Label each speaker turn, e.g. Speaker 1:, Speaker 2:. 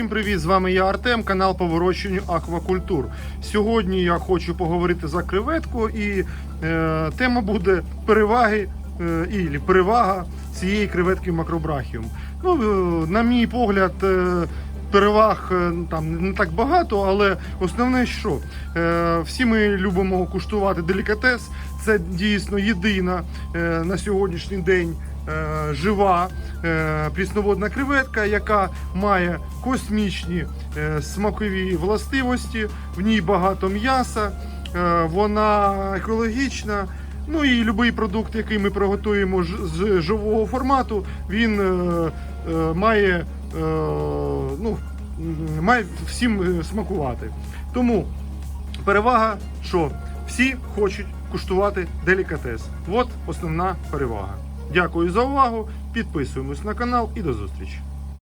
Speaker 1: Всім привіт! З вами я Артем, канал по вирощуванню аквакультур. Сьогодні я хочу поговорити за креветку, і е, тема буде переваги е, і перевага цієї креветки макробрахіум. Ну, е, на мій погляд, е, переваг е, там не так багато, але основне, що е, всі ми любимо куштувати делікатес. Це дійсно єдина е, на сьогоднішній день жива прісноводна креветка, яка має космічні смакові властивості, в ній багато м'яса, вона екологічна. Ну і будь-який продукт, який ми приготуємо з живого формату, він має, ну, має всім е, смакувати. Тому перевага, що всі хочуть куштувати делікатес. От основна перевага. Дякую за увагу. Підписуємось на канал і до зустрічі.